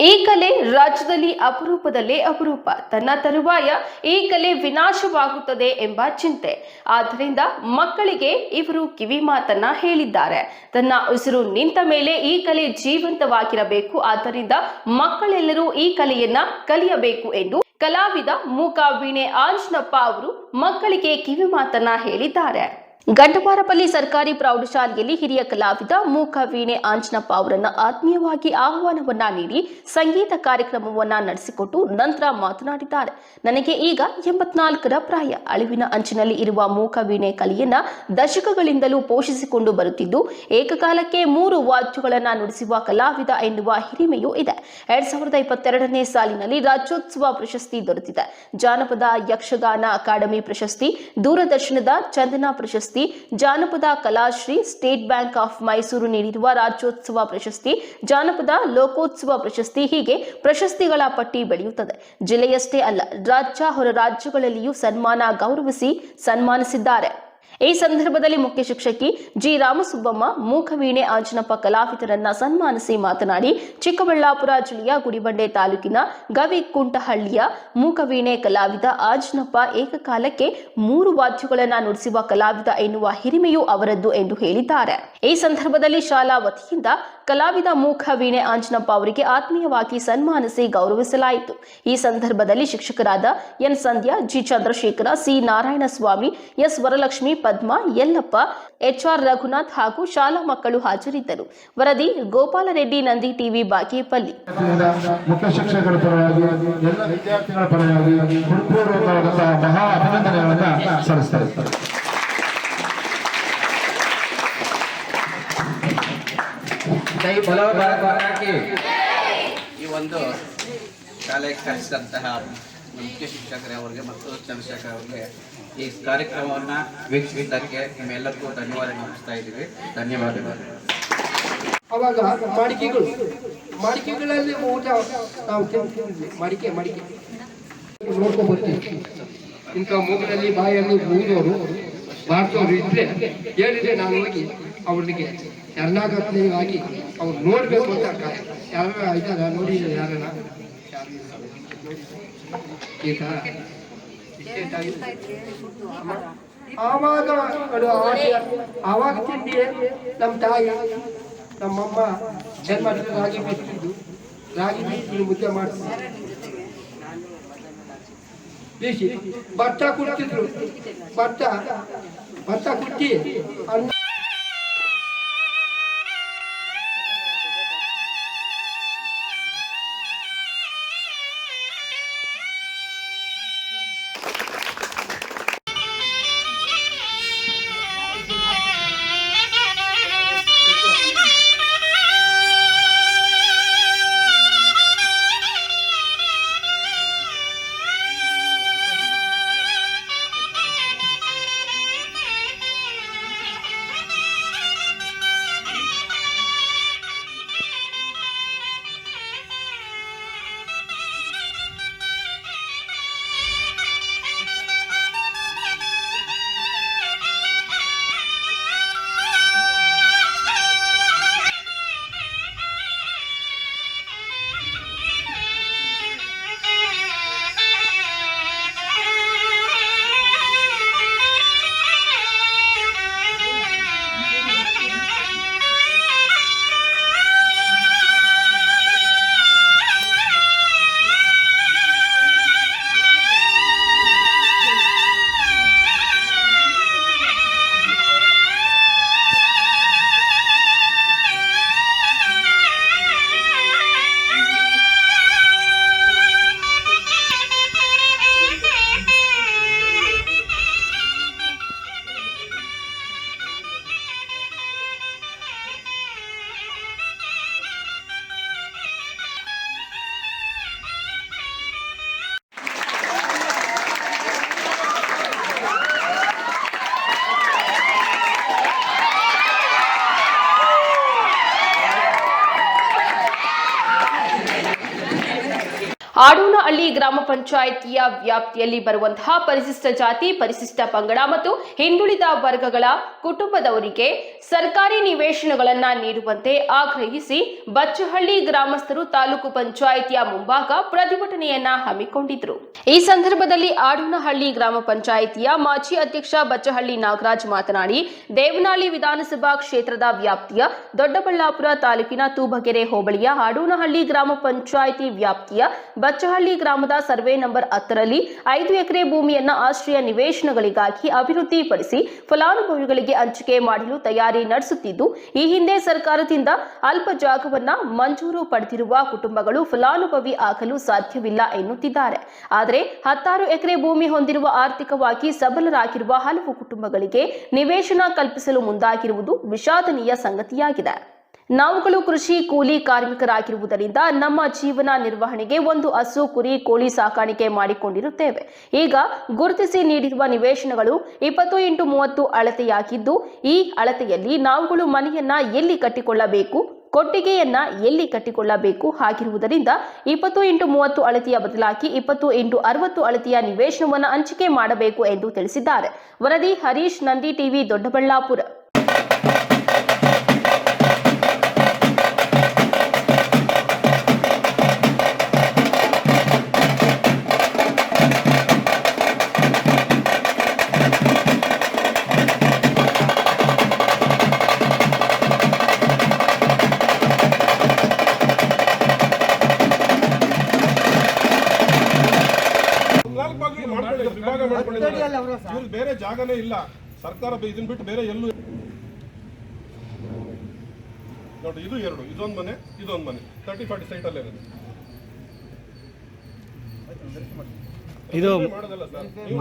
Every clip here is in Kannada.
ಈ ಕಲೆ ರಾಜ್ಯದಲ್ಲಿ ಅಪರೂಪದಲ್ಲೇ ಅಪರೂಪ. ತನ್ನ ತರುವಾಯ ಈ ಕಲೆ ವಿನಾಶವಾಗುತ್ತದೆ ಎಂಬ ಚಿಂತೆ. ಆದ್ದರಿಂದ ಮಕ್ಕಳಿಗೆ ಇವರು ಕಿವಿ ಮಾತನ್ನ ಹೇಳಿದ್ದಾರೆ. ತನ್ನ ಉಸಿರು ನಿಂತ ಮೇಲೆ ಈ ಕಲೆ ಜೀವಂತವಾಗಿರಬೇಕು. ಆದ್ದರಿಂದ ಮಕ್ಕಳೆಲ್ಲರೂ ಈ ಕಲೆಯನ್ನ ಕಲಿಯಬೇಕು ಎಂದು ಕಲಾವಿದ ಮೂಕ ವೀಣೆ ಆಂಜನಪ್ಪ ಅವರು ಮಕ್ಕಳಿಗೆ ಕಿವಿ ಮಾತನ್ನ ಹೇಳಿದ್ದಾರೆ. ಗಂಡಮಾರಪಲ್ಲಿ ಸರ್ಕಾರಿ ಪ್ರೌಢಶಾಲೆಯಲ್ಲಿ ಹಿರಿಯ ಕಲಾವಿದ ಮೂಕ ವೀಣೆ ಆಂಜನಪ್ಪ ಅವರನ್ನು ಆತ್ಮೀಯವಾಗಿ ಆಹ್ವಾನವನ್ನ ನೀಡಿ ಸಂಗೀತ ಕಾರ್ಯಕ್ರಮವನ್ನ ನಡೆಸಿಕೊಟ್ಟು ನಂತರ ಮಾತನಾಡಿದ್ದಾರೆ. ನನಗೆ ಈಗ ಎಂಬತ್ನಾಲ್ಕರ ಪ್ರಾಯ. ಅಳಿವಿನ ಅಂಚಿನಲ್ಲಿ ಇರುವ ಮೂಕ ವೀಣೆ ಕಲೆಯನ್ನ ದಶಕಗಳಿಂದಲೂ ಪೋಷಿಸಿಕೊಂಡು ಬರುತ್ತಿದ್ದು, ಏಕಕಾಲಕ್ಕೆ ಮೂರು ವಾದ್ಯಗಳನ್ನ ನುಡಿಸುವ ಕಲಾವಿದ ಎನ್ನುವ ಹಿರಿಮೆಯೂ ಇದೆ. ಎರಡ್ ಸಾವಿರದ ಇಪ್ಪತ್ತೆರಡನೇ ಸಾಲಿನಲ್ಲಿ ರಾಜ್ಯೋತ್ಸವ ಪ್ರಶಸ್ತಿ ದೊರೆತಿದೆ. ಜಾನಪದ ಯಕ್ಷಗಾನ ಅಕಾಡೆಮಿ ಪ್ರಶಸ್ತಿ, ದೂರದರ್ಶನದ ಚಂದನ ಪ್ರಶಸ್ತಿ Janapada Kalashree State Bank of Mysuru ನೀಡಿರುವ ರಾಜ್ಯೋತ್ಸವ ಪ್ರಶಸ್ತಿ. ಜಾನಪದ ಲೋಕೋತ್ಸವ ಪ್ರಶಸ್ತಿ ಹೀಗೆ ಪ್ರಶಸ್ತಿಗಳ ಪಟ್ಟಿ ಬೆಳೆಯುತ್ತದೆ. ಜಿಲ್ಲೆಯಷ್ಟೇ ಅಲ್ಲ, ರಾಜ್ಯ ಹೊರ ರಾಜ್ಯಗಳಲ್ಲಿಯೂ ಸನ್ಮಾನ ಗೌರವಿಸಿ ಸನ್ಮಾನಿಸಿದ್ದಾರೆ. ಈ ಸಂದರ್ಭದಲ್ಲಿ ಮುಖ್ಯ ಶಿಕ್ಷಕಿ ಜಿ ರಾಮಸುಬ್ಬಮ್ಮ, ಮೂಕವೀಣೆ ಆಂಜನಪ್ಪ ಕಲಾವಿದರನ್ನ ಸನ್ಮಾನಿಸಿ ಮಾತನಾಡಿ, ಚಿಕ್ಕಬಳ್ಳಾಪುರ ಜಿಲ್ಲೆಯ ಗುಡಿಬಂಡೆ ತಾಲೂಕಿನ ಗವಿಕುಂಟಹಳ್ಳಿಯ ಮೂಕವೀಣೆ ಕಲಾವಿದ ಆಂಜನಪ್ಪ ಏಕಕಾಲಕ್ಕೆ ಮೂರು ವಾದ್ಯಗಳನ್ನ ನುಡಿಸುವ ಕಲಾವಿದ ಎನ್ನುವ ಹಿರಿಮೆಯೂ ಅವರದ್ದು ಎಂದು ಹೇಳಿದ್ದಾರೆ. ಈ ಸಂದರ್ಭದಲ್ಲಿ ಶಾಲಾ ವತಿಯಿಂದ ಕಲಾವಿದ ಮೂಕ ವೀಣೆ ಆಂಜನಪ್ಪ ಅವರಿಗೆ ಆತ್ಮೀಯವಾಗಿ ಸನ್ಮಾನಿಸಿ ಗೌರವಿಸಲಾಯಿತು. ಈ ಸಂದರ್ಭದಲ್ಲಿ ಶಿಕ್ಷಕರಾದ N Sandhya, G Chandrashekhara, C Narayanaswamy, S Varalakshmi, Padma, Yallappa HR Raghunath ಹಾಗೂ ಶಾಲಾ ಮಕ್ಕಳು ಹಾಜರಿದ್ದರು. ವರದಿ ಗೋಪಾಲರೆಡ್ಡಿ ನಂದಿ ಟಿವಿ ಬಾಗೇಪಲ್ಲಿ. ಮುಖ್ಯ ಶಿಕ್ಷಕರ ಪರವಾಗಿ, ಎಲ್ಲ ವಿದ್ಯಾರ್ಥಿಗಳ ಪರವಾಗಿ ಮಹಾ ಅಭಿನಂದನೆಗಳನ್ನು ಸಲ್ಲಿಸ್ತಾ ಜೈ ಬಲೋ ಭಾರತ್ ಈ ಒಂದು ಶಾಲೆಗೆ ಕಲಿಸಿದಂತಹ ಮುಖ್ಯ ಶಿಕ್ಷಕರೇ ಅವರಿಗೆ ಮತ್ತು ಚಂದ್ರಶೇಖರ್ ಅವರಿಗೆ ಈ ಕಾರ್ಯಕ್ರಮವನ್ನು ವೀಕ್ಷಿಸಿದ್ದಕ್ಕೆ ನಿಮ್ಮೆಲ್ಲರಿಗೂ ಧನ್ಯವಾದ ನಮಿಸ್ತಾ ಇದ್ದೀವಿ. ಧನ್ಯವಾದಗಳು. ಅವಾಗ ಮಡಿಕೆಗಳು ಮಡಿಕೆಗಳಲ್ಲಿ ಊಟ ನಾವು ತಿಂತೀವಿ ಮಡಿಕೆ ಮಡಿಕೆ. ನೋಡ್ಕೊಬರ್ತೀವಿ. ಇಂಥ ಮೂಗಿನಲ್ಲಿ ಬಾಯಲ್ಲಿ ಮೂಗಿದವರು ಬಾರ್ಸೋರು ಇದ್ರೆ ಹೇಳಿದ್ರೆ ನಾನು ಹೋಗಿ ಅವ್ರಿಗೆ ಶರಣಾಗತಿಯಾಗಿ ಅವ್ರು ನೋಡ್ಬೇಕು ಅಂತ ಯಾರ ಇದ್ದಾರ ನೋಡಿ ಯಾರನ್ನ? ಈಗ ಆವಾಗ ಅದು ಆವಾಗ ತಿಂಡಿ ನಮ್ಮ ತಾಯಿ, ನಮ್ಮಮ್ಮ ಜನ್ಮ ರಾಗಿ ಬಿತ್ತಿದ್ದು ರಾಗಿ ಬೀಸಿ ಮುದ್ದೆ ಮಾಡಿಸಿ ಬೀಸಿ, ಭತ್ತ ಕುಡ್ತಿದ್ರು. ಭತ್ತ ಭತ್ತ ಕುಟ್ಟಿ ಅನ್ನ ಆಡೂನಹಳ್ಳಿ ಗ್ರಾಮ ಪಂಚಾಯಿತಿಯ ವ್ಯಾಪ್ತಿಯಲ್ಲಿ ಬರುವಂತಹ ಪರಿಶಿಷ್ಟ ಜಾತಿ, ಪರಿಶಿಷ್ಟ ಪಂಗಡ ಮತ್ತು ಹಿಂದುಳಿದ ವರ್ಗಗಳ ಕುಟುಂಬದವರಿಗೆ ಸರ್ಕಾರಿ ನಿವೇಶನಗಳನ್ನು ನೀಡುವಂತೆ ಆಗ್ರಹಿಸಿ ಬಚ್ಚಹಳ್ಳಿ ಗ್ರಾಮಸ್ಥರು ತಾಲೂಕು ಪಂಚಾಯಿತಿಯ ಮುಂಭಾಗ ಪ್ರತಿಭಟನೆಯನ್ನ ಹಮ್ಮಿಕೊಂಡಿದ್ರು. ಈ ಸಂದರ್ಭದಲ್ಲಿ ಆಡೂನಹಳ್ಳಿ ಗ್ರಾಮ ಪಂಚಾಯಿತಿಯ ಮಾಜಿ ಅಧ್ಯಕ್ಷ ಬಚ್ಚಹಳ್ಳಿ ನಾಗರಾಜ್ ಮಾತನಾಡಿ, ದೇವನಹಳ್ಳಿ ವಿಧಾನಸಭಾ ಕ್ಷೇತ್ರದ ವ್ಯಾಪ್ತಿಯ ದೊಡ್ಡಬಳ್ಳಾಪುರ ತಾಲೂಕಿನ ತೂಬಗೆರೆ ಹೋಬಳಿಯ ಆಡೂನಹಳ್ಳಿ ಗ್ರಾಮ ಪಂಚಾಯಿತಿ ವ್ಯಾಪ್ತಿಯ ಬಚ್ಚಹಳ್ಳಿ ಗ್ರಾಮದ ಸರ್ವೆ ನಂಬರ್ ಹತ್ತರಲ್ಲಿ ಐದು ಎಕರೆ ಭೂಮಿಯನ್ನ ಆಶ್ರಯ ನಿವೇಶನಗಳಿಗಾಗಿ ಅಭಿವೃದ್ಧಿಪಡಿಸಿ ಫಲಾನುಭವಿಗಳಿಗೆ ಹಂಚಿಕೆ ಮಾಡಲು ತಯಾರಿ ನಡೆಸುತ್ತಿದ್ದು, ಈ ಹಿಂದೆ ಸರ್ಕಾರದಿಂದ ಅಲ್ಪ ಜಾಗವನ್ನ ಮಂಜೂರು ಪಡೆದಿರುವ ಕುಟುಂಬಗಳು ಫಲಾನುಭವಿ ಆಗಲು ಸಾಧ್ಯವಿಲ್ಲ ಎನ್ನುತ್ತಿದ್ದಾರೆ. ಆದರೆ ಹತ್ತಾರು ಎಕರೆ ಭೂಮಿ ಹೊಂದಿರುವ ಆರ್ಥಿಕವಾಗಿ ಸಬಲರಾಗಿರುವ ಹಲವು ಕುಟುಂಬಗಳಿಗೆ ನಿವೇಶನ ಕಲ್ಪಿಸಲು ಮುಂದಾಗಿರುವುದು ವಿಷಾದನೀಯ ಸಂಗತಿಯಾಗಿದೆ. ನಾವುಗಳು ಕೃಷಿ ಕೂಲಿ ಕಾರ್ಮಿಕರಾಗಿರುವುದರಿಂದ ನಮ್ಮ ಜೀವನ ನಿರ್ವಹಣೆಗೆ ಒಂದು ಹಸು, ಕುರಿ, ಕೋಳಿ ಸಾಕಾಣಿಕೆ ಮಾಡಿಕೊಂಡಿರುತ್ತೇವೆ. ಈಗ ಗುರುತಿಸಿ ನೀಡಿರುವ ನಿವೇಶನಗಳು ಇಪ್ಪತ್ತು ಇಂಟು ಮೂವತ್ತು ಅಳತೆಯಾಗಿದ್ದು, ಈ ಅಳತೆಯಲ್ಲಿ ನಾವುಗಳು ಮನೆಯನ್ನ ಎಲ್ಲಿ ಕಟ್ಟಿಕೊಳ್ಳಬೇಕು, ಕೊಟ್ಟಿಗೆಯನ್ನ ಎಲ್ಲಿ ಕಟ್ಟಿಕೊಳ್ಳಬೇಕು ಹಾಗಿರುವುದರಿಂದ ಇಪ್ಪತ್ತು ಇಂಟು ಮೂವತ್ತು ಅಳತೆಯ ಬದಲಾಗಿ ಇಪ್ಪತ್ತು ಇಂಟು ಅರವತ್ತು ಅಳತೆಯ ನಿವೇಶನವನ್ನು ಹಂಚಿಕೆ ಮಾಡಬೇಕು ಎಂದು ತಿಳಿಸಿದ್ದಾರೆ. ವರದಿ ಹರೀಶ್, ನಂದಿ ಟಿವಿ, ದೊಡ್ಡಬಳ್ಳಾಪುರ. ಇವ್ರಿಗೆ ಬೇರೆ ಜಾಗನೇ ಇಲ್ಲ. ಸರ್ಕಾರ ಇದನ್ನ ಬಿಟ್ಟು ಬೇರೆ ಎಲ್ಲೂ ನೋಡಿ ಇದು ಎರಡು ಇದೊಂದು ಮನೆ ಇದೊಂದು ಮನೆ. ತರ್ಟಿ ಫಾರ್ಟಿ ಸೈಟ್ ಅಲ್ಲೇ ಇರೋದು. ಇದು ಮಾಡೋದಲ್ಲ ಸರ್. ನೀವು,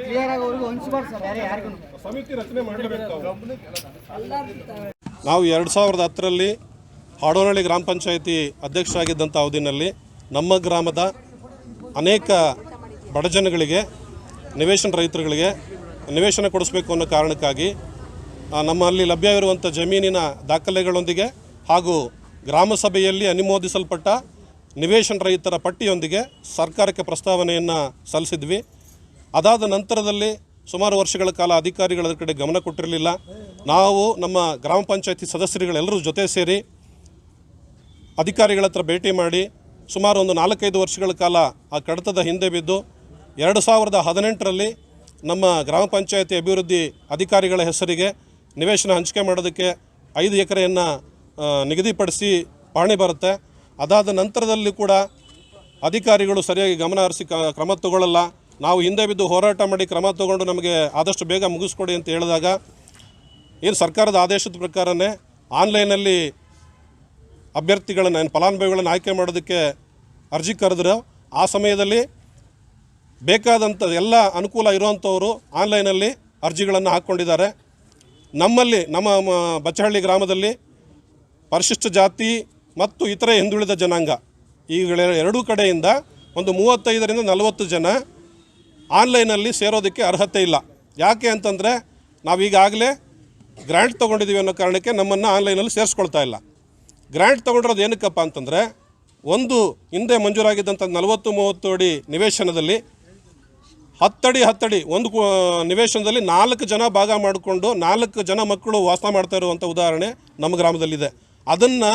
ಕ್ಲಿಯರ್ ಆಗಿ ಅವ್ರಿಗೆ ಹಂಚ್ಬಾರ್ದು ಸರ್ ಯಾರೇ ಯಾರಿಗೂ. ಸಮಿತಿ ರಚನೆ ಮಾಡಲೇಬೇಕು ನಾವು ಎರಡು ಸಾವಿರದ ಹತ್ತರಲ್ಲಿ ಹಾಡೋನಹಳ್ಳಿ ಗ್ರಾಮ ಪಂಚಾಯಿತಿ ಅಧ್ಯಕ್ಷರಾಗಿದ್ದಂಥ ಅವಧಿನಲ್ಲಿ ನಮ್ಮ ಗ್ರಾಮದ ಅನೇಕ ಬಡಜನಗಳಿಗೆ ನಿವೇಶನ ರೈತರುಗಳಿಗೆ ನಿವೇಶನ ಕೊಡಿಸ್ಬೇಕು ಅನ್ನೋ ಕಾರಣಕ್ಕಾಗಿ ನಮ್ಮಲ್ಲಿ ಲಭ್ಯವಿರುವಂಥ ಜಮೀನಿನ ದಾಖಲೆಗಳೊಂದಿಗೆ ಹಾಗೂ ಗ್ರಾಮ ಸಭೆಯಲ್ಲಿ ಅನುಮೋದಿಸಲ್ಪಟ್ಟ ನಿವೇಶನ ರೈತರ ಪಟ್ಟಿಯೊಂದಿಗೆ ಸರ್ಕಾರಕ್ಕೆ ಪ್ರಸ್ತಾವನೆಯನ್ನು ಸಲ್ಲಿಸಿದ್ವಿ. ಅದಾದ ನಂತರದಲ್ಲಿ ಸುಮಾರು ವರ್ಷಗಳ ಕಾಲ ಅಧಿಕಾರಿಗಳ ಕಡೆ ಗಮನ ಕೊಟ್ಟಿರಲಿಲ್ಲ. ನಾವು ನಮ್ಮ ಗ್ರಾಮ ಪಂಚಾಯತಿ ಸದಸ್ಯರುಗಳೆಲ್ಲರೂ ಜೊತೆ ಸೇರಿ ಅಧಿಕಾರಿಗಳ ಹತ್ರ ಭೇಟಿ ಮಾಡಿ ಸುಮಾರು ಒಂದು ನಾಲ್ಕೈದು ವರ್ಷಗಳ ಕಾಲ ಆ ಕಡತದ ಹಿಂದೆ ಬಿದ್ದು ಎರಡು ಸಾವಿರದ ಹದಿನೆಂಟರಲ್ಲಿ ನಮ್ಮ ಗ್ರಾಮ ಪಂಚಾಯತಿ ಅಭಿವೃದ್ಧಿ ಅಧಿಕಾರಿಗಳ ಹೆಸರಿಗೆ ನಿವೇಶನ ಹಂಚಿಕೆ ಮಾಡೋದಕ್ಕೆ ಐದು ಎಕರೆಯನ್ನು ನಿಗದಿಪಡಿಸಿ ಪಾಣಿ ಬರುತ್ತೆ. ಅದಾದ ನಂತರದಲ್ಲಿ ಕೂಡ ಅಧಿಕಾರಿಗಳು ಸರಿಯಾಗಿ ಗಮನ ಹರಿಸಿ ಕ್ರಮ ತಗೊಳ್ಳಲ್ಲ. ನಾವು ಹಿಂದೆ ಬಿದ್ದು ಹೋರಾಟ ಮಾಡಿ ಕ್ರಮ ತಗೊಂಡು ನಮಗೆ ಆದಷ್ಟು ಬೇಗ ಮುಗಿಸ್ಕೊಡಿ ಅಂತ ಹೇಳಿದಾಗ ಏನು ಸರ್ಕಾರದ ಆದೇಶದ ಪ್ರಕಾರನೇ ಆನ್ಲೈನಲ್ಲಿ ಅಭ್ಯರ್ಥಿಗಳನ್ನು ಫಲಾನುಭವಿಗಳನ್ನು ಆಯ್ಕೆ ಮಾಡೋದಕ್ಕೆ ಅರ್ಜಿ ಕರೆದ್ರು. ಆ ಸಮಯದಲ್ಲಿ ಬೇಕಾದಂಥ ಎಲ್ಲ ಅನುಕೂಲ ಇರುವಂಥವರು ಆನ್ಲೈನಲ್ಲಿ ಅರ್ಜಿಗಳನ್ನು ಹಾಕ್ಕೊಂಡಿದ್ದಾರೆ. ನಮ್ಮಲ್ಲಿ, ನಮ್ಮ ಬಚ್ಚಹಳ್ಳಿ ಗ್ರಾಮದಲ್ಲಿ ಪರಿಶಿಷ್ಟ ಜಾತಿ ಮತ್ತು ಇತರೆ ಹಿಂದುಳಿದ ಜನಾಂಗ ಈಗಳ ಎರಡೂ ಕಡೆಯಿಂದ ಒಂದು ಮೂವತ್ತೈದರಿಂದ ನಲವತ್ತು ಜನ ಆನ್ಲೈನಲ್ಲಿ ಸೇರೋದಕ್ಕೆ ಅರ್ಹತೆ ಇಲ್ಲ. ಯಾಕೆ ಅಂತಂದರೆ ನಾವೀಗಾಗಲೇ ಗ್ರ್ಯಾಂಟ್ ತೊಗೊಂಡಿದ್ದೀವಿ ಅನ್ನೋ ಕಾರಣಕ್ಕೆ ನಮ್ಮನ್ನು ಆನ್ಲೈನಲ್ಲಿ ಸೇರಿಸ್ಕೊಳ್ತಾ ಇಲ್ಲ. ಗ್ರ್ಯಾಂಟ್ ತೊಗೊಂಡಿರೋದು ಏನಕ್ಕಪ್ಪ ಅಂತಂದರೆ, ಒಂದು ಹಿಂದೆ ಮಂಜೂರಾಗಿದ್ದಂಥ ನಲವತ್ತು, ಮೂವತ್ತು ಅಡಿ ನಿವೇಶನದಲ್ಲಿ ಹತ್ತಡಿ ಹತ್ತಡಿ ಒಂದು ನಿವೇಶನದಲ್ಲಿ ನಾಲ್ಕು ಜನ ಭಾಗ ಮಾಡಿಕೊಂಡು ನಾಲ್ಕು ಜನ ಮಕ್ಕಳು ವಾಸ ಮಾಡ್ತಾ ಇರುವಂಥ ಉದಾಹರಣೆ ನಮ್ಮ ಗ್ರಾಮದಲ್ಲಿದೆ. ಅದನ್ನು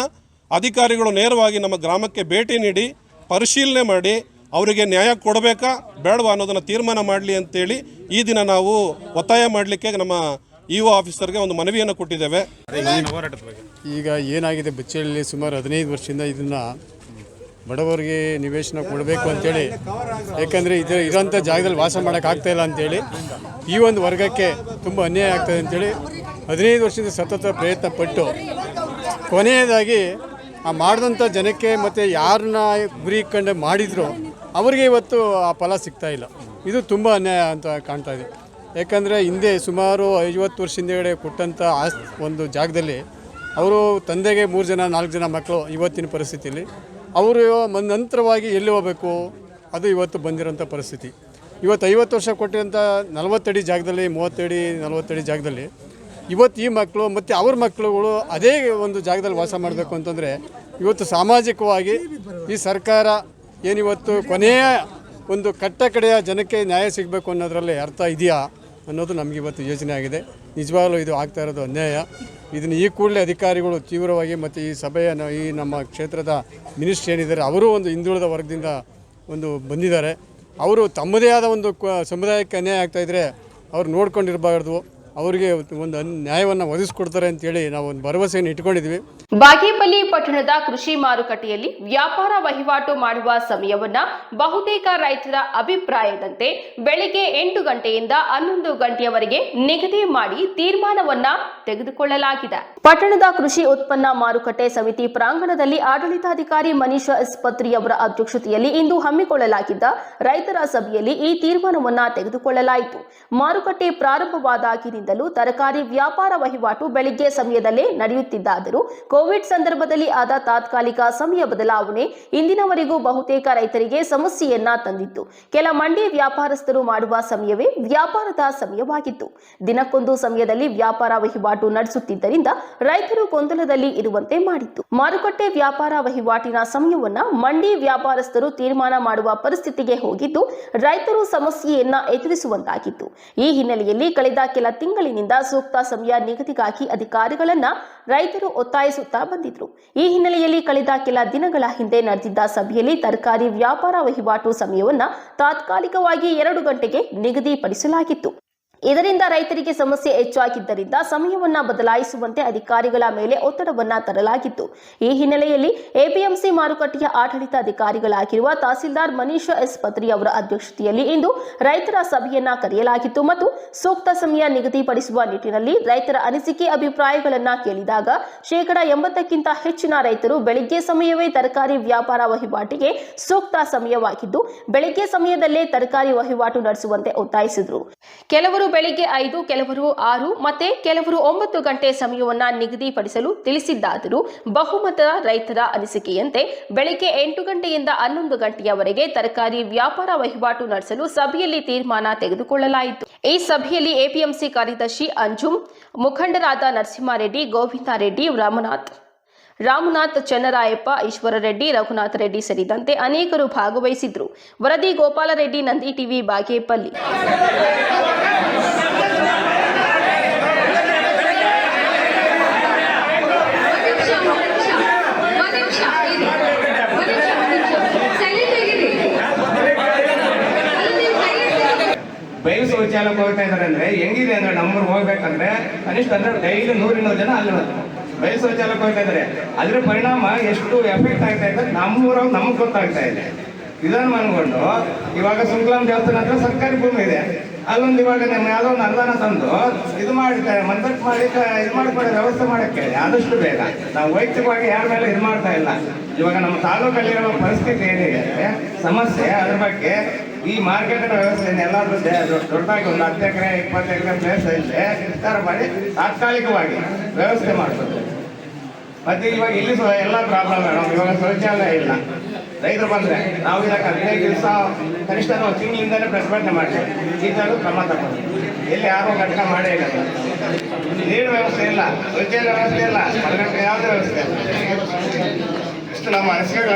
ಅಧಿಕಾರಿಗಳು ನೇರವಾಗಿ ನಮ್ಮ ಗ್ರಾಮಕ್ಕೆ ಭೇಟಿ ನೀಡಿ ಪರಿಶೀಲನೆ ಮಾಡಿ ಅವರಿಗೆ ನ್ಯಾಯ ಕೊಡಬೇಕಾ, ಬೇಡವಾ ಅನ್ನೋದನ್ನು ತೀರ್ಮಾನ ಮಾಡಲಿ ಅಂತೇಳಿ ಈ ದಿನ ನಾವು ಒತ್ತಾಯ ಮಾಡಲಿಕ್ಕೆ ನಮ್ಮ ಇ ಒ ಆಫೀಸರ್ಗೆ ಒಂದು ಮನವಿಯನ್ನು ಕೊಟ್ಟಿದ್ದೇವೆ. ಈಗ ಏನಾಗಿದೆ ಬಚ್ಚಳ್ಳಿ ಸುಮಾರು ಹದಿನೈದು ವರ್ಷದಿಂದ ಇದನ್ನು ಬಡವರಿಗೆ ನಿವೇಶನ ಕೊಡಬೇಕು ಅಂತೇಳಿ. ಯಾಕಂದರೆ ಇದು ಇರೋಂಥ ಜಾಗದಲ್ಲಿ ವಾಸ ಮಾಡೋಕ್ಕಾಗ್ತಾ ಇಲ್ಲ ಅಂತೇಳಿ. ಈ ಒಂದು ವರ್ಗಕ್ಕೆ ತುಂಬ ಅನ್ಯಾಯ ಆಗ್ತದೆ ಅಂತೇಳಿ ಹದಿನೈದು ವರ್ಷದಿಂದ ಸತತ ಪ್ರಯತ್ನ ಪಟ್ಟು ಕೊನೆಯದಾಗಿ ಆ ಮಾಡಿದಂಥ ಜನಕ್ಕೆ ಮತ್ತು ಯಾರನ್ನ ಗುರಿ ಕಂಡು ಮಾಡಿದ್ರು ಅವರಿಗೆ ಇವತ್ತು ಆ ಫಲ ಸಿಗ್ತಾ ಇಲ್ಲ. ಇದು ತುಂಬ ಅನ್ಯಾಯ ಅಂತ ಕಾಣ್ತಾ ಇದೆ. ಯಾಕಂದರೆ ಹಿಂದೆ ಸುಮಾರು ಐವತ್ತು ವರ್ಷ ಹಿಂದೆಗಡೆ ಕೊಟ್ಟಂಥ ಆಸ್ ಒಂದು ಜಾಗದಲ್ಲಿ ಅವರು ತಂದೆಗೆ ಮೂರು ಜನ, ನಾಲ್ಕು ಜನ ಮಕ್ಕಳು ಇವತ್ತಿನ ಪರಿಸ್ಥಿತಿಯಲ್ಲಿ ಅವರು ನಂತರವಾಗಿ ಎಲ್ಲಿ ಹೋಗಬೇಕು? ಅದು ಇವತ್ತು ಬಂದಿರೋಂಥ ಪರಿಸ್ಥಿತಿ. ಇವತ್ತು ಐವತ್ತು ವರ್ಷ ಕೊಟ್ಟಿರೋಂಥ ನಲವತ್ತಡಿ ಜಾಗದಲ್ಲಿ, ಮೂವತ್ತಡಿ, ನಲವತ್ತಡಿ ಜಾಗದಲ್ಲಿ, ಇವತ್ತು ಈ ಮಕ್ಕಳು ಮತ್ತು ಅವ್ರ ಮಕ್ಕಳುಗಳು ಅದೇ ಒಂದು ಜಾಗದಲ್ಲಿ ವಾಸ ಮಾಡಬೇಕು ಅಂತಂದರೆ ಇವತ್ತು ಸಾಮಾಜಿಕವಾಗಿ ಈ ಸರ್ಕಾರ ಏನಿವತ್ತು ಕೊನೆಯ ಒಂದು ಕಟ್ಟ ಕಡೆಯ ಜನಕ್ಕೆ ನ್ಯಾಯ ಸಿಗಬೇಕು ಅನ್ನೋದರಲ್ಲಿ ಅರ್ಥ ಇದೆಯಾ? ಅನ್ನೋದು ನಮಗೆ ಇವತ್ತು ಯೋಚನೆ ಆಗಿದೆ. ನಿಜವಾಗಲೂ ಇದು ಆಗ್ತಾ ಇರೋದು ಅನ್ಯಾಯ. ಇದನ್ನು ಈ ಕೂಡಲೇ ಅಧಿಕಾರಿಗಳು ತೀವ್ರವಾಗಿ ಮತ್ತು ಈ ಸಭೆಯ ಈ ನಮ್ಮ ಕ್ಷೇತ್ರದ ಮಿನಿಸ್ಟ್ರಿ ಏನಿದ್ದಾರೆ, ಅವರು ಒಂದು ಹಿಂದುಳಿದ ವರ್ಗದಿಂದ ಒಂದು ಬಂದಿದ್ದಾರೆ. ಅವರು ತಮ್ಮದೇ ಆದ ಒಂದು ಸಮುದಾಯಕ್ಕೆ ಅನ್ಯಾಯ ಆಗ್ತಾಯಿದ್ರೆ ಅವ್ರು ನೋಡ್ಕೊಂಡಿರಬಾರ್ದು. ಅವರಿಗೆ ಒಂದು ನ್ಯಾಯವನ್ನು ಒದಗಿಸ್ಕೊಡ್ತಾರೆ ಅಂತೇಳಿ ನಾವು ಒಂದು ಭರವಸೆಯನ್ನು ಇಟ್ಕೊಂಡಿದ್ವಿ ಬಾಗೇಪಲ್ಲಿ ಪಟ್ಟಣದ ಕೃಷಿ ಮಾರುಕಟ್ಟೆಯಲ್ಲಿ ವ್ಯಾಪಾರ ವಹಿವಾಟು ಮಾಡುವ ಸಮಯವನ್ನ ಬಹುತೇಕ ರೈತರ ಅಭಿಪ್ರಾಯದಂತೆ ಬೆಳಿಗ್ಗೆ ಎಂಟು ಗಂಟೆಯಿಂದ ಹನ್ನೊಂದು ಗಂಟೆಯವರೆಗೆ ನಿಗದಿ ಮಾಡಿ ತೀರ್ಮಾನವನ್ನ ತೆಗೆದುಕೊಳ್ಳಲಾಗಿದೆ. ಪಟ್ಟಣದ ಕೃಷಿ ಉತ್ಪನ್ನ ಮಾರುಕಟ್ಟೆ ಸಮಿತಿ ಪ್ರಾಂಗಣದಲ್ಲಿ ಆಡಳಿತಾಧಿಕಾರಿ ಮನೀಷ ಎಸ್ ಪತ್ರಿ ಅವರ ಅಧ್ಯಕ್ಷತೆಯಲ್ಲಿ ಇಂದು ಹಮ್ಮಿಕೊಳ್ಳಲಾಗಿದ್ದ ರೈತರ ಸಭೆಯಲ್ಲಿ ಈ ತೀರ್ಮಾನವನ್ನ ತೆಗೆದುಕೊಳ್ಳಲಾಯಿತು. ಮಾರುಕಟ್ಟೆ ಪ್ರಾರಂಭವಾದಾಗಿನಿಂದಲೂ ತರಕಾರಿ ವ್ಯಾಪಾರ ವಹಿವಾಟು ಬೆಳಿಗ್ಗೆ ಸಮಯದಲ್ಲೇ ನಡೆಯುತ್ತಿದ್ದಾದರೂ ಕೋವಿಡ್ ಸಂದರ್ಭದಲ್ಲಿ ಆದ ತಾತ್ಕಾಲಿಕ ಸಮಯ ಬದಲಾವಣೆ ಇಂದಿನವರೆಗೂ ಬಹುತೇಕ ರೈತರಿಗೆ ಸಮಸ್ಯೆಯನ್ನ ತಂದಿತ್ತು. ಕೆಲ ಮಂಡಿ ವ್ಯಾಪಾರಸ್ಥರು ಮಾಡುವ ಸಮಯವೇ ವ್ಯಾಪಾರದ ಸಮಯವಾಗಿತ್ತು. ದಿನಕ್ಕೊಂದು ಸಮಯದಲ್ಲಿ ವ್ಯಾಪಾರ ವಹಿವಾಟು ನಡೆಸುತ್ತಿದ್ದರಿಂದ ರೈತರು ಗೊಂದಲದಲ್ಲಿ ಇರುವಂತೆ ಮಾಡಿತ್ತು. ಮಾರುಕಟ್ಟೆ ವ್ಯಾಪಾರ ವಹಿವಾಟಿನ ಸಮಯವನ್ನ ಮಂಡಿ ವ್ಯಾಪಾರಸ್ಥರು ತೀರ್ಮಾನ ಮಾಡುವ ಪರಿಸ್ಥಿತಿಗೆ ಹೋಗಿದ್ದು ರೈತರು ಸಮಸ್ಯೆಯನ್ನ ಎದುರಿಸುವಂತಾಗಿತ್ತು. ಈ ಹಿನ್ನೆಲೆಯಲ್ಲಿ ಕಳೆದ ಕೆಲ ತಿಂಗಳಿನಿಂದ ಸೂಕ್ತ ಸಮಯ ನಿಗದಿಗಾಗಿ ಅಧಿಕಾರಿಗಳನ್ನ ರೈತರು ಒತ್ತಾಯಿಸುತ್ತಾ ಬಂದಿದ್ರು. ಈ ಹಿನ್ನೆಲೆಯಲ್ಲಿ ಕಳೆದ ಕೆಲ ದಿನಗಳ ಹಿಂದೆ ನಡೆದಿದ್ದ ಸಭೆಯಲ್ಲಿ ತರಕಾರಿ ವ್ಯಾಪಾರ ವಹಿವಾಟು ಸಮಯವನ್ನ ತಾತ್ಕಾಲಿಕವಾಗಿ ಎರಡು ಗಂಟೆಗೆ ನಿಗದಿಪಡಿಸಲಾಗಿತ್ತು. ಇದರಿಂದ ರೈತರಿಗೆ ಸಮಸ್ಯೆ ಹೆಚ್ಚಾಗಿದ್ದರಿಂದ ಸಮಯವನ್ನ ಬದಲಾಯಿಸುವಂತೆ ಅಧಿಕಾರಿಗಳ ಮೇಲೆ ಒತ್ತಡವನ್ನ ತರಲಾಗಿತ್ತು. ಈ ಹಿನ್ನೆಲೆಯಲ್ಲಿ ಎಪಿಎಂಸಿ ಮಾರುಕಟ್ಟೆಯ ಆಡಳಿತ ಅಧಿಕಾರಿಗಳಾಗಿರುವ ತಹಸೀಲ್ದಾರ್ ಮನೀಷ ಎಸ್ ಪತ್ರಿ ಅವರ ಅಧ್ಯಕ್ಷತೆಯಲ್ಲಿ ಇಂದು ರೈತರ ಸಭೆಯನ್ನ ಕರೆಯಲಾಗಿತ್ತು ಮತ್ತು ಸೂಕ್ತ ಸಮಯ ನಿಗದಿಪಡಿಸುವ ನಿಟ್ಟಿನಲ್ಲಿ ರೈತರ ಅನಿಸಿಕೆ ಅಭಿಪ್ರಾಯಗಳನ್ನ ಕೇಳಿದಾಗ ಶೇಕಡ ಎಂಬತ್ತಕ್ಕಿಂತ ಹೆಚ್ಚಿನ ರೈತರು ಬೆಳಿಗ್ಗೆ ಸಮಯವೇ ತರಕಾರಿ ವ್ಯಾಪಾರ ವಹಿವಾಟಿಗೆ ಸೂಕ್ತ ಸಮಯವಾಗಿದ್ದು, ಬೆಳಿಗ್ಗೆ ಸಮಯದಲ್ಲೇ ತರಕಾರಿ ವಹಿವಾಟು ನಡೆಸುವಂತೆ ಒತ್ತಾಯಿಸಿದರು. ಕೆಲವರು ಬೆಳಿಗ್ಗೆ ಐದು, ಕೆಲವರು ಆರು ಮತ್ತೆ ಕೆಲವರು ಒಂಬತ್ತು ಗಂಟೆ ಸಮಯವನ್ನ ನಿಗದಿಪಡಿಸಲು ತಿಳಿಸಿದ್ದಾದರೂ ಬಹುಮತ ರೈತರ ಅನಿಸಿಕೆಯಂತೆ ಬೆಳಿಗ್ಗೆ ಎಂಟು ಗಂಟೆಯಿಂದ ಹನ್ನೊಂದು ಗಂಟೆಯವರೆಗೆ ತರಕಾರಿ ವ್ಯಾಪಾರ ವಹಿವಾಟು ನಡೆಸಲು ಸಭೆಯಲ್ಲಿ ತೀರ್ಮಾನ ತೆಗೆದುಕೊಳ್ಳಲಾಯಿತು. ಈ ಸಭೆಯಲ್ಲಿ ಎಪಿಎಂಸಿ ಕಾರ್ಯದರ್ಶಿ ಅಂಜುಮ್ ಮುಖಂಡರಾದ ನರಸಿಂಹಾರೆಡ್ಡಿ, ಗೋವಿಂದಾರೆಡ್ಡಿ, ರಾಮನಾಥ್ ರಾಮನಾಥ್ ಚನ್ನರಾಯಪ್ಪ, ಈಶ್ವರ ರೆಡ್ಡಿ, ರಘುನಾಥ ರೆಡ್ಡಿ ಸೇರಿದಂತೆ ಅನೇಕರು ಭಾಗವಹಿಸಿದ್ರು. ವರದಿ ಗೋಪಾಲರೆಡ್ಡಿ ನಂದಿ ಟಿವಿ, ಬಾಗೇಪಲ್ಲಿ. ಬಯಲು ಶೌಚಾಲಯಕ್ಕೆ ಹೋಗ್ತಾ ಇದ್ದಾರೆ ಅಂದ್ರೆ ಹೆಂಗಿದೆ ಅಂದ್ರೆ ನಮ್ಮೂರು ಹೋಗ್ಬೇಕಂದ್ರೆ ಕನಿಷ್ಠ ಅಂದ್ರೆ ಡೈಲಿ ನೂರಿನೂರು ಜನ ಅಲ್ಲಿ ಶೌಚಾಲಯಕ್ಕೆ ಹೋಗ್ತಾಯಿದ್ದಾರೆ ಅದ್ರ ಪರಿಣಾಮ ಎಷ್ಟು ಎಫೆಕ್ಟ್ ಆಗ್ತಾ ಇದೆ ನಮ್ಮೂರಾಗ ನಮಗೆ ಗೊತ್ತಾಗ್ತಾ ಇದೆ. ಇದನ್ನು ಅನ್ಕೊಂಡು ಇವಾಗ ಸುಂಕಲಾಂ ದೇವಸ್ಥಾನ ಹತ್ರ ಸರ್ಕಾರಿ ಭೂಮಿ ಇದೆ. ಅಲ್ಲೊಂದು ಇವಾಗ ನಮ್ಮ ಯಾವುದೋ ಒಂದು ಅನುದಾನ ತಂದು ಇದು ಮಾಡ್ತಾರೆ ಮಂದಟ್ ಮಾಡಿ ಇದು ಮಾಡ್ಕೊಳ್ಳೋ ವ್ಯವಸ್ಥೆ ಮಾಡಕ್ಕೆ ಆದಷ್ಟು ಬೇಗ. ನಾವು ವೈಯಕ್ತಿಕವಾಗಿ ಯಾರ ಮೇಲೆ ಇದು ಮಾಡ್ತಾ ಇಲ್ಲ. ಇವಾಗ ನಮ್ಮ ತಾಲೂಕಲ್ಲಿರೋ ಪರಿಸ್ಥಿತಿ ಏನಿದೆ ಸಮಸ್ಯೆ, ಅದ್ರ ಬಗ್ಗೆ ಈ ಮಾರ್ಕೆಟ್ ವ್ಯವಸ್ಥೆಯನ್ನು ಎಲ್ಲಾದ್ರೂ ದೊಡ್ಡದಾಗಿ ಒಂದು ಹತ್ತು ಎಕರೆ, ಇಪ್ಪತ್ತು ಎಕರೆ ಪ್ಲೇಸ್ ಇಲ್ಲದೆ ವಿಸ್ತಾರ ಮಾಡಿ ತಾತ್ಕಾಲಿಕವಾಗಿ ವ್ಯವಸ್ಥೆ ಮಾಡ್ಬೋದು ಮತ್ತೆ ಇವಾಗ ಇಲ್ಲಿ ಸಹ ಎಲ್ಲ ಪ್ರಾಬ್ಲಮ್ ಮೇಡಮ್ ಇವಾಗ ಶೌಚಾಲಯ ಇಲ್ಲ. ರೈತರು ಬಂದರೆ ನಾವು ಇದಕ್ಕೆ ಹದಿನೈದು ದಿವಸ ಕನಿಷ್ಠ ನಾವು ತಿಂಗಳಿಂದಾನೆ ಪ್ರತಿಭಟನೆ ಮಾಡ್ತೀವಿ. ಈ ಥರದ್ದು ಕ್ರಮ ತಗೊಂಡು ಎಲ್ಲಿ ಯಾರೂ ಘಟಕ ಮಾಡೇ ಇಲ್ಲ. ನೀರು ವ್ಯವಸ್ಥೆ ಇಲ್ಲ ಶೌಚಾಲಯ ವ್ಯವಸ್ಥೆ ಇಲ್ಲ ಮಲಗಟ್ಟೆ ಯಾವುದೇ ವ್ಯವಸ್ಥೆ ಇಲ್ಲ. ಇಷ್ಟು ನಮ್ಮ ಅನಿಸಿಕೆಗಳು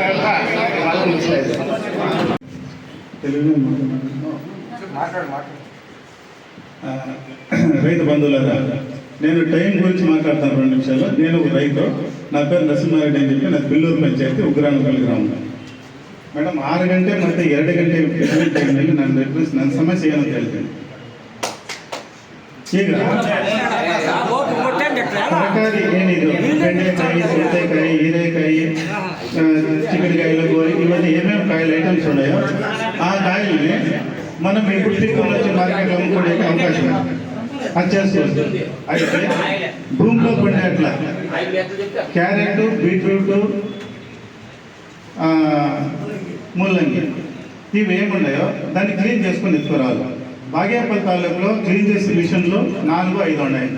ರೈತ ಬಂಧುಗಳ నేను టైం గురించి మాట్లాడతాను రెండు నిమిషాలు నేను ఒక రైతు నా పేరు నరసింహారెడ్డి అని చెప్పి నాది బిల్లూరు పంచాయతీ ఉగ్రానపల్లి గ్రామం ಮೇಡಮ್ ಆರು ಗಂಟೆ ಮತ್ತೆ ಎರಡು ಗಂಟೆ ಬಿಡುವಿನ ಟೈಮ್ನಲ್ಲಿ ನಾನು ರಿಕ್ವೆಸ್ಟ್ ನನ್ನ ಸಮಸ್ಯೆ ಏನು ಅಂತ ಹೇಳ್ತೇನೆ ಈಗ ತರಕಾರಿ ಏನಿದು ಬೆಂಡೆಕಾಯಿ ಸೌತೆಕಾಯಿ ಹೀರೆಕಾಯಿ ఆ, చిక్కుడుకాయలు గోరి ఇవన్నీ ఏమేమి కాయలు ఐటమ్స్ ఉన్నాయో ఆ కాయల్ని మనం ఇప్పుడు తీసుకొని వచ్చి మార్కెట్లో అమ్ముకోవడానికి అవకాశం ఉంది అది చేసుకోవచ్చు అయితే భూమిలో పండే అట్లా క్యారెట్ బీట్రూట్ ముల్లంగి. ఇవి ఏమున్నాయో దాన్ని క్లీన్ చేసుకొని ఎత్తుకురావాలి బాగేపల్లి తాలూకులో క్లీన్ చేసే మిషన్లు నాలుగు ఐదు ఉన్నాయి.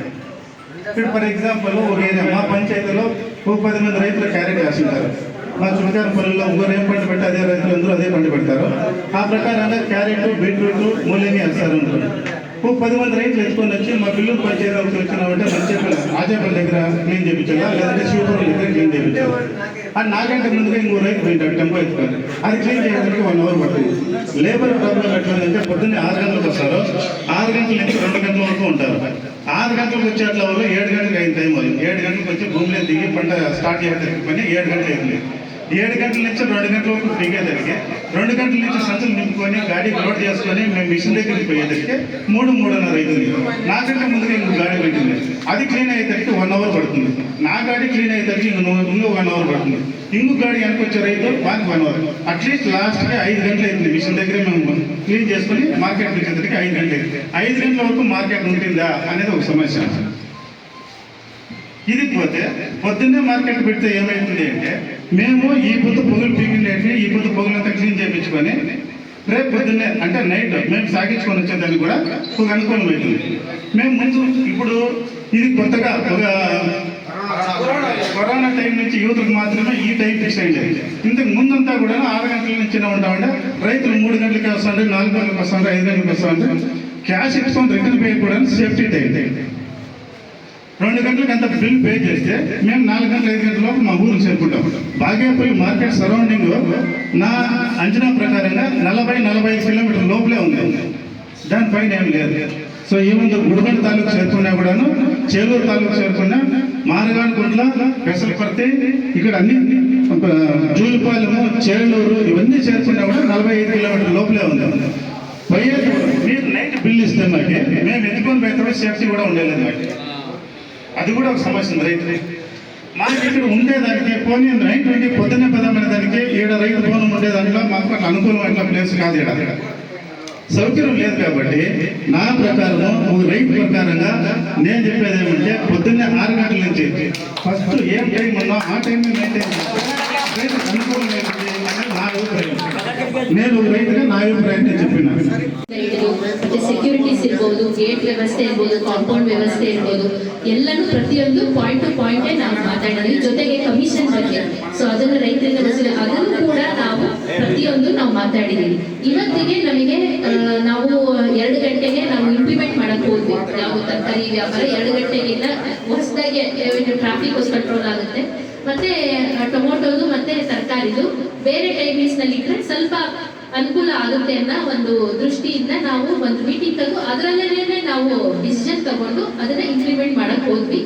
ఇప్పుడు ఫర్ ఎగ్జాంపుల్ ఒక ఏరియా మా పంచాయతీలో ఒక పది మంది రైతులు క్యారెట్ వేస్తుంటారు మా చుమకారపల్లిలో ఇంకోరు ఏం పంట పెట్టి అదే రైతులు అందరూ అదే పంట పెడతారు. ఆ ప్రకారంగా క్యారెట్ బీట్రూట్ ముల్లంగి వేస్తారు. ఓ పది మంది రైతులు వేసుకొని వచ్చి మా పిల్లలు పని చేయడానికి వచ్చినామంటే మంచి రాజాపల్లి దగ్గర క్లీన్ చేయించాలా లేదంటే శివపురం దగ్గర క్లీన్ చేయించాలి అది నాకంటే ముందుగా ఇంకో రైతు పోయింటాడు టెంపో ఎత్తుకొని. అది క్లీన్ చేయడానికి వన్ అవర్ పడుతుంది. లేబర్ ప్రాబ్లం ఎట్లుందంటే పొద్దున్నే ఆరు గంటలకు వస్తారు. ఆరు గంటల నుంచి రెండు గంటల వరకు ఉంటారు. ఆరు గంటలకు వచ్చేట్ల వల్ల ఏడు గంటలకు అయిన టైం అది ఏడు గంటలకు వచ్చి భూమిలో దిగి పంట స్టార్ట్ చేయడానికి పని ఏడు గంటలు అయింది. ఏడు గంటల నుంచి రెండు గంటల వరకు దిగేసరికి రెండు గంటల నుంచి సంచులు నింపుకొని గాడి లోడ్ చేసుకొని మేము మిషన్ దగ్గరికి పోయేదానికి మూడు మూడున్నర అవుతుంది. నాకంటే ముందుగా ఇంకో గాడి పెట్టింది. అది క్లీన్ అయ్యేసరికి వన్ అవర్ పడుతుంది. నా గాడి క్లీన్ అయ్యేసరికి ఇంకో వన్ అవర్ పడుతుంది. ఇంకో గాడి వెనక వచ్చే రైతు మాకు వన్ అవర్ అట్లీస్ట్ లాస్ట్కి ఐదు గంటలు అవుతుంది మిషన్ దగ్గరే మేము క్లీన్ చేసుకొని మార్కెట్ వచ్చేసరికి ఐదు గంటలు అయింది. ఐదు గంటల వరకు మార్కెట్ ఉంటుందా అనేది ఒక సమస్య. ఇది పోతే పొద్దున్నే మార్కెట్ పెడితే ఏమైతుంది అంటే మేము ఈ పొద్దు పొగలు పీకిండేటివి ఈ పొద్దు పొగలంతా క్లీన్ చేయించుకొని రేపు పొద్దున్నే అంటే నైట్ మేము సాగించుకొని వచ్చేదానికి కూడా ఒక అనుకూలం అవుతుంది మేము ముందు ఇప్పుడు ఇది కొత్తగా ఒక కరోనా టైం నుంచి యువతకు మాత్రమే ఈ టైం ఫిక్స్ అయింది. ఇంతకు ముందంతా కూడా ఆరు గంటల నుంచి ఉంటామంటే రైతులు మూడు గంటలకి వస్తుంటే నాలుగు గంటలకు వస్తుంటే ఐదు గంటలకు వస్తుంటే క్యాష్ ఇచ్చుకొని రిటర్న్ పే కూడా సేఫ్టీ టైం. రెండు గంటలకు అంత బిల్ పే చేస్తే మేము నాలుగు గంటల ఐదు గంటల లోపు మా ఊరు చేరుకుంటాం. బాగేపల్లి మార్కెట్ సరౌండింగ్ నా అంచనా ప్రకారంగా నలభై నలభై ఐదు కిలోమీటర్ల లోపలే ఉంది. దానిపైన ఏం లేదు. సో ఏముంది గుడిగంట తాలూకు చేరుకున్నా కూడాను చేలూరు తాలూకు చేరుకున్నా మారగానకుంట్ల పెసలపర్తి ఇక్కడ అన్ని ఒక జూలిపాలెము చేలూరు ఇవన్నీ చేరుకున్నా కూడా నలభై ఐదు కిలోమీటర్ల లోపలే ఉంది. పోయే మీరు నైట్ బిల్ ఇస్తే మాకు మేము ఎత్తుకొని పోయితే సేఫ్టీ కూడా ఉండలేదు మాకు. అది కూడా ఒక సమస్య ఉంది మాకు ఇక్కడ ఉండేదానికి పోనీ నైట్ ట్వంటీ పొద్దున్నే పదమైన దానికి ఈడ రైతు భవనం ఉండేదానిలో మాకు అట్లా అనుకూలం అట్లా ప్లేస్ కాదు ఇక్కడ సౌకర్యం లేదు కాబట్టి నా ప్రకారం ఒక రైతు ప్రకారంగా నేను చెప్పేది ఏమంటే పొద్దున్నే ఆరు గంటల నుంచి ఫస్ట్ ఏం టైం ఉన్నా ఆ టైం మెయింటైన్ రైతు అనుకూలం నా అభిప్రాయం. నేను రైతుగా నా అభిప్రాయం ಸೆಕ್ಯೂರಿಟೀಸ್ ಇರ್ಬೋದು ಗೇಟ್ ವ್ಯವಸ್ಥೆ ಇರ್ಬೋದು ಕಾಂಪೌಂಡ್ ವ್ಯವಸ್ಥೆ ಇರ್ಬೋದು, ಎಲ್ಲನೂ ಪ್ರತಿಯೊಂದು ಪಾಯಿಂಟ್ ಟು ಪಾಯಿಂಟೇ ನಾವು ಮಾತಾಡಿದ್ವಿ ಜೊತೆಗೆ ಕಮಿಷನ್ ಬಗ್ಗೆ. ಸೊ ಅದನ್ನು ರೈತರಿಂದ ವಸೂಲಿ ಅದನ್ನು ಕೂಡ ನಾವು ಪ್ರತಿಯೊಂದು ನಾವು ಮಾತಾಡಿದ್ದೀವಿ. ಇವತ್ತಿಗೆ ನಮಗೆ ನಾವು ಎರಡು ಗಂಟೆಗೆ ನಾವು ಇಂಪ್ಲಿಮೆಂಟ್ ಮಾಡಕ್ ಹೋದ್ವಿ. ನಾವು ತರಕಾರಿ ವ್ಯಾಪಾರ ಎರಡು ಗಂಟೆಗಿಂತ ಹೊಸದಾಗಿ ಟ್ರಾಫಿಕ್ ಕಂಟ್ರೋಲ್ ಆಗುತ್ತೆ. ಮತ್ತೆ ಟೊಮೊಟೊದು ಮತ್ತೆ ತರಕಾರಿದು ಬೇರೆ ಟೈಮಿಂಗ್ಸ್ನಲ್ಲಿ ಇಟ್ರೆ ಸ್ವಲ್ಪ ಅನುಕೂಲ ಆಗುತ್ತೆ ಅನ್ನೋ ಒಂದು ದೃಷ್ಟಿಯಿಂದ ನಾವು ಒಂದು ಮೀಟಿಂಗ್ ತೆಗೆದು ಅದರಲ್ಲೇನೆ ನಾವು ಡಿಸಿಷನ್ ತಗೊಂಡು ಅದನ್ನ ಇಂಪ್ಲಿಮೆಂಟ್ ಮಾಡಕ್ ಹೋದ್ವಿ.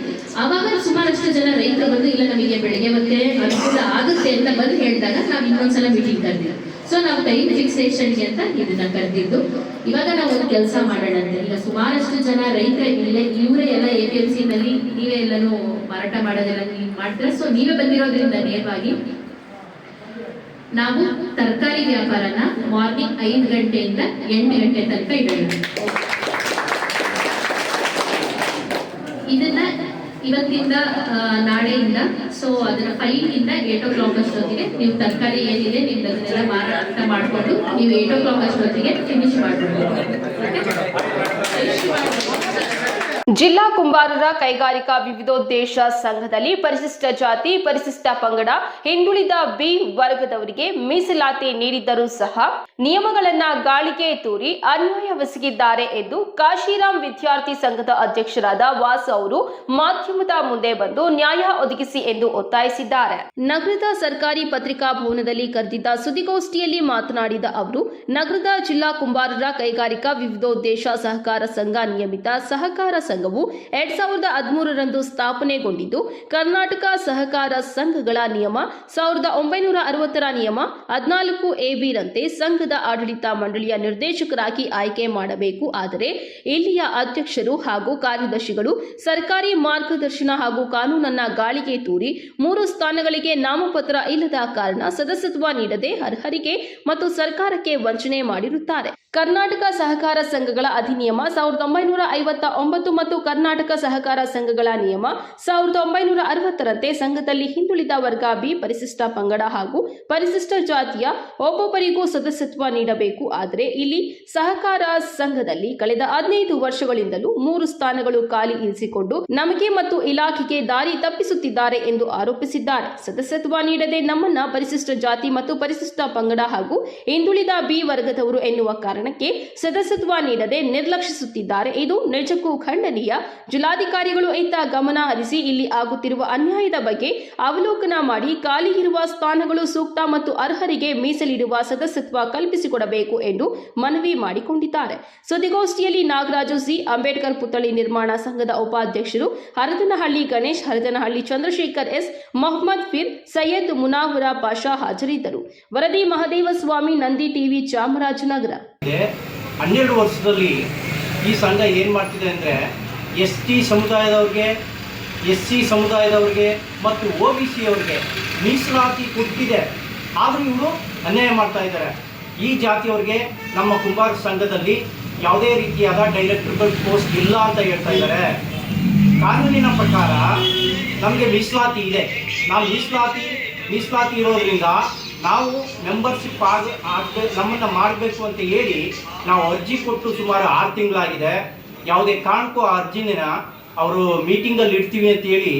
ಅವಾಗ ಸುಮಾರಷ್ಟು ಜನ ರೈತರು ಬಂದು, ಇಲ್ಲ, ನಮಗೆ ಬೆಳಿಗ್ಗೆ ಮತ್ತೆ ಅನುಕೂಲ ಆಗುತ್ತೆ ಅಂತ ಬಂದು ಹೇಳಿದಾಗ ನಾವು ಇನ್ನೊಂದ್ಸಲ ಮೀಟಿಂಗ್ ಕರೆದಿಲ್ಲ ಸೊ ನಾವು ಟೈಮ್ ಫಿಕ್ಸೇಷನ್ಗೆ ಅಂತ ಇದನ್ನ ಕರೆದಿದ್ದು. ಇವಾಗ ನಾವು ಒಂದು ಕೆಲಸ ಮಾಡೋಣ ಅಂತ. ಈಗ ಸುಮಾರಷ್ಟು ಜನ ರೈತರ, ಇಲ್ಲೇ ಇವರೇ ಎಲ್ಲ ಎ ಪಿ ಎಂ ಸಿ ನಲ್ಲಿ ನೀವೇ ಎಲ್ಲನೂ ಮಾರಾಟ ಮಾಡೋದೆಲ್ಲ ನೀವು ಮಾಡ್ತೀರಾ? ಸೊ ನೀವೇ ಬಂದಿರೋದ್ರಿಂದ ನೇರವಾಗಿ ನಾವು ತರಕಾರಿ ವ್ಯಾಪಾರನ ಮಾರ್ನಿಂಗ್ ಐದು ಗಂಟೆಯಿಂದ ಎಂಟು ಗಂಟೆ ತನಕ ಇಡೋಣ ಇದನ್ನ ಇವತ್ತಿಂದ ನಾಳೆಯಿಂದ ಸೊ ಅದನ್ನ ಫೈವ್ ಇಂದ ಏಟ್ ಓ ಕ್ಲಾಕ್ ಅಷ್ಟೊತ್ತಿಗೆ ನೀವು ತರಕಾರಿ ಏನಿದೆ ನಿಮ್ದು ಅದನ್ನೆಲ್ಲ ಮಾರಾಟ ಮಾಡಿಕೊಂಡು ನೀವು ಏಟ್ ಓ ಕ್ಲಾಕ್ ಅಷ್ಟೊತ್ತಿಗೆ ಫಿನಿಶ್ ಮಾಡ್ಬೋದು. ಜಿಲ್ಲಾ ಕುಂಬಾರರ ಕೈಗಾರಿಕಾ ವಿವಿಧೋದ್ದೇಶ ಸಂಘದಲ್ಲಿ ಪರಿಶಿಷ್ಟ ಜಾತಿ, ಪರಿಶಿಷ್ಟ ಪಂಗಡ, ಹಿಂದುಳಿದ ಬಿ ವರ್ಗದವರಿಗೆ ಮೀಸಲಾತಿ ನೀಡಿದ್ದರೂ ಸಹ ನಿಯಮಗಳನ್ನ ಗಾಳಿಗೆ ತೂರಿ ಅನ್ಯಾಯವೆಸಗಿದ್ದಾರೆ ಎಂದು ಕಾಶಿರಾಮ್ ವಿದ್ಯಾರ್ಥಿ ಸಂಘದ ಅಧ್ಯಕ್ಷರಾದ ವಾಸ ಅವರು ಮಾಧ್ಯಮದ ಮುಂದೆ ಬಂದು ನ್ಯಾಯ ಒದಗಿಸಿ ಎಂದು ಒತ್ತಾಯಿಸಿದ್ದಾರೆ. ನಗರದ ಸರ್ಕಾರಿ ಪತ್ರಿಕಾ ಭವನದಲ್ಲಿ ಕರೆದಿದ್ದ ಸುದ್ದಿಗೋಷ್ಠಿಯಲ್ಲಿ ಮಾತನಾಡಿದ ಅವರು, ನಗರದ ಜಿಲ್ಲಾ ಕುಂಬಾರರ ಕೈಗಾರಿಕಾ ವಿವಿಧೋದ್ದೇಶ ಸಹಕಾರ ಸಂಘ ನಿಯಮಿತ ಸಹಕಾರ ಸಂಘವು ಎರಡ್ ಸಾವಿರದ ಹದಿಮೂರರಂದು ಸ್ಥಾಪನೆಗೊಂಡಿದ್ದು, ಕರ್ನಾಟಕ ಸಹಕಾರ ಸಂಘಗಳ ನಿಯಮ ಸಾವಿರದ ಒಂಬೈನೂರ ಅರವತ್ತರ ನಿಯಮ ಹದಿನಾಲ್ಕು ಎಬಿರಂತೆ ಸಂಘದ ಆಡಳಿತ ಮಂಡಳಿಯ ನಿರ್ದೇಶಕರಾಗಿ ಆಯ್ಕೆ ಮಾಡಬೇಕು. ಆದರೆ, ಇಲ್ಲಿಯ ಅಧ್ಯಕ್ಷರು ಹಾಗೂ ಕಾರ್ಯದರ್ಶಿಗಳು ಸರ್ಕಾರಿ ಮಾರ್ಗದರ್ಶನ ಹಾಗೂ ಕಾನೂನನ್ನ ಗಾಳಿಗೆ ತೂರಿ ಮೂರು ಸ್ಥಾನಗಳಿಗೆ ನಾಮಪತ್ರ ಇಲ್ಲದ ಕಾರಣ ಸದಸ್ಯತ್ವ ನೀಡದೆ ಅರ್ಹರಿಗೆ ಮತ್ತು ಸರ್ಕಾರಕ್ಕೆ ವಂಚನೆ ಮಾಡಿರುತ್ತಾರೆ. ಕರ್ನಾಟಕ ಸಹಕಾರ ಸಂಘಗಳ ಅಧಿನಿಯಮ ಸಾವಿರದ ಒಂಬೈನೂರ ಐವತ್ತ ಒಂಬತ್ತು ಮತ್ತು ಕರ್ನಾಟಕ ಸಹಕಾರ ಸಂಘಗಳ ನಿಯಮ ಸಾವಿರದ ಒಂಬೈನೂರ ಅರವತ್ತರಂತೆ ಸಂಘದಲ್ಲಿ ಹಿಂದುಳಿದ ವರ್ಗ ಬಿ ಪರಿಶಿಷ್ಟ ಪಂಗಡ ಹಾಗೂ ಪರಿಶಿಷ್ಟ ಜಾತಿಯ ಒಬ್ಬೊಬ್ಬರಿಗೂ ಸದಸ್ಯತ್ವ ನೀಡಬೇಕು. ಆದರೆ ಇಲ್ಲಿ ಸಹಕಾರ ಸಂಘದಲ್ಲಿ ಕಳೆದ ಹದಿನೈದು ವರ್ಷಗಳಿಂದಲೂ ಮೂರು ಸ್ಥಾನಗಳು ಖಾಲಿ ಇರಿಸಿಕೊಂಡು ನಮಗೆ ಮತ್ತು ಇಲಾಖೆಗೆ ದಾರಿ ತಪ್ಪಿಸುತ್ತಿದ್ದಾರೆ ಎಂದು ಆರೋಪಿಸಿದ್ದಾರೆ. ಸದಸ್ಯತ್ವ ನೀಡದೆ ನಮ್ಮನ್ನ ಪರಿಶಿಷ್ಟ ಜಾತಿ ಮತ್ತು ಪರಿಶಿಷ್ಟ ಪಂಗಡ ಹಾಗೂ ಹಿಂದುಳಿದ ಬಿ ವರ್ಗದವರು ಎನ್ನುವ ಕಾರಣ ಕಾರಣಕ್ಕೆ ಸದಸ್ಯತ್ವ ನೀಡದೆ ನಿರ್ಲಕ್ಷಿಸುತ್ತಿದ್ದಾರೆ. ಇದು ನಿಜಕ್ಕೂ ಖಂಡನೀಯ. ಜಿಲ್ಲಾಧಿಕಾರಿಗಳು ಇತ್ತ ಗಮನ ಹರಿಸಿ ಇಲ್ಲಿ ಆಗುತ್ತಿರುವ ಅನ್ಯಾಯದ ಬಗ್ಗೆ ಅವಲೋಕನ ಮಾಡಿ ಖಾಲಿ ಇರುವ ಸ್ಥಾನಗಳು ಸೂಕ್ತ ಮತ್ತು ಅರ್ಹರಿಗೆ ಮೀಸಲಿಡುವ ಸದಸ್ಯತ್ವ ಕಲ್ಪಿಸಿಕೊಡಬೇಕು ಎಂದು ಮನವಿ ಮಾಡಿಕೊಂಡಿದ್ದಾರೆ. ಸುದ್ದಿಗೋಷ್ಠಿಯಲ್ಲಿ ನಾಗರಾಜು ಸಿ. ಅಂಬೇಡ್ಕರ್ ಪುತ್ಥಳಿ ನಿರ್ಮಾಣ ಸಂಘದ ಉಪಾಧ್ಯಕ್ಷರು ಹರದನಹಳ್ಳಿ ಗಣೇಶ್, ಹರದನಹಳ್ಳಿ ಚಂದ್ರಶೇಖರ್ ಎಸ್. ಮೊಹಮ್ಮದ್ ಫಿರ್, ಸೈಯದ್ ಮುನಾವರ ಪಾಷಾ ಹಾಜರಿದ್ದರು. ವರದಿ ಮಹದೇವ ಸ್ವಾಮಿ, ನಂದಿ ಟಿವಿ ಚಾಮರಾಜನಗರ. ಹನ್ನೆರಡು ವರ್ಷದಲ್ಲಿ ಈ ಸಂಘ ಏನು ಮಾಡ್ತಿದೆ ಅಂದರೆ ಎಸ್ ಟಿ ಸಮುದಾಯದವ್ರಿಗೆ, ಎಸ್ ಸಿ ಸಮುದಾಯದವ್ರಿಗೆ ಮತ್ತು ಒ ಬಿ ಸಿ ಅವ್ರಿಗೆ ಮೀಸಲಾತಿ ಕೊಟ್ಟಿದೆ. ಆದರೂ ಇವರು ಅನ್ಯಾಯ ಮಾಡ್ತಾ ಇದ್ದಾರೆ. ಈ ಜಾತಿಯವ್ರಿಗೆ ನಮ್ಮ ಕುಂಬಾರ ಸಂಘದಲ್ಲಿ ಯಾವುದೇ ರೀತಿಯಾದ ಡೈರೆಕ್ಟರ್ ಪೋಸ್ಟ್ ಇಲ್ಲ ಅಂತ ಹೇಳ್ತಾ ಇದ್ದಾರೆ. ಕಾನೂನಿನ ಪ್ರಕಾರ ನಮಗೆ ಮೀಸಲಾತಿ ಇದೆ. ನಾವು ಮೀಸಲಾತಿ ಮೀಸಲಾತಿ ಇರೋದ್ರಿಂದ ನಾವು ಮೆಂಬರ್ಶಿಪ್ ಆಗ ನಮ್ಮನ್ನು ಮಾಡಬೇಕು ಅಂತ ಹೇಳಿ ನಾವು ಅರ್ಜಿ ಕೊಟ್ಟು ಸುಮಾರು ಆರು ತಿಂಗಳಾಗಿದೆ. ಯಾವುದೇ ಕಾರಣಕ್ಕೂ ಆ ಅರ್ಜಿನ ಅವರು ಮೀಟಿಂಗಲ್ಲಿ ಇಡ್ತೀವಿ ಅಂತ ಹೇಳಿ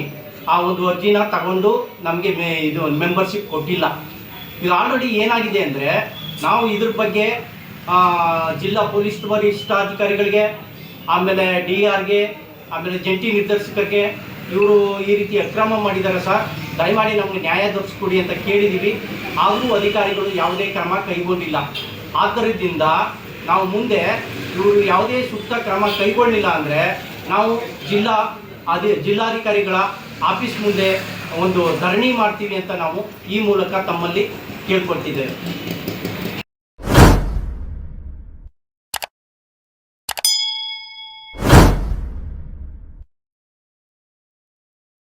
ಆ ಒಂದು ಅರ್ಜಿನ ತಗೊಂಡು ನಮಗೆ ಇದು ಮೆಂಬರ್ಶಿಪ್ ಕೊಟ್ಟಿಲ್ಲ. ಇದು ಆಲ್ರೆಡಿ ಏನಾಗಿದೆ ಅಂದರೆ ನಾವು ಇದ್ರ ಬಗ್ಗೆ ಜಿಲ್ಲಾ ಪೊಲೀಸ್ ವರಿಷ್ಠಾಧಿಕಾರಿಗಳಿಗೆ, ಆಮೇಲೆ ಡಿ ಆರ್ಗೆ, ಆಮೇಲೆ ಜಂಟಿ ನಿರ್ದೇಶಕರಿಗೆ ಇವರು ಈ ರೀತಿ ಅಕ್ರಮ ಮಾಡಿದ್ದಾರೆ ಸರ್. ದಯಮಾಡಿ ನಮಗೆ ನ್ಯಾಯ ದೊರಕಿಸ್ಕೊಡಿ ಅಂತ ಕೇಳಿದ್ದೀವಿ ಆದರೂ ಅಧಿಕಾರಿಗಳು ಯಾವುದೇ ಕ್ರಮ ಕೈಗೊಂಡಿಲ್ಲ. ಆದ್ದರಿಂದ ನಾವು ಮುಂದೆ ಇವರು ಯಾವುದೇ ಸೂಕ್ತ ಕ್ರಮ ಕೈಗೊಳ್ಳಿಲ್ಲ ಅಂದರೆ ನಾವು ಜಿಲ್ಲಾ ಅಧಿ, ಜಿಲ್ಲಾಧಿಕಾರಿಗಳ ಆಫೀಸ್ ಮುಂದೆ ಒಂದು ಧರಣಿ ಮಾಡ್ತೀವಿ ಅಂತ ನಾವು ಈ ಮೂಲಕ ತಮ್ಮಲ್ಲಿ ಕೇಳ್ಕೊಳ್ತಿದ್ದೇವೆ.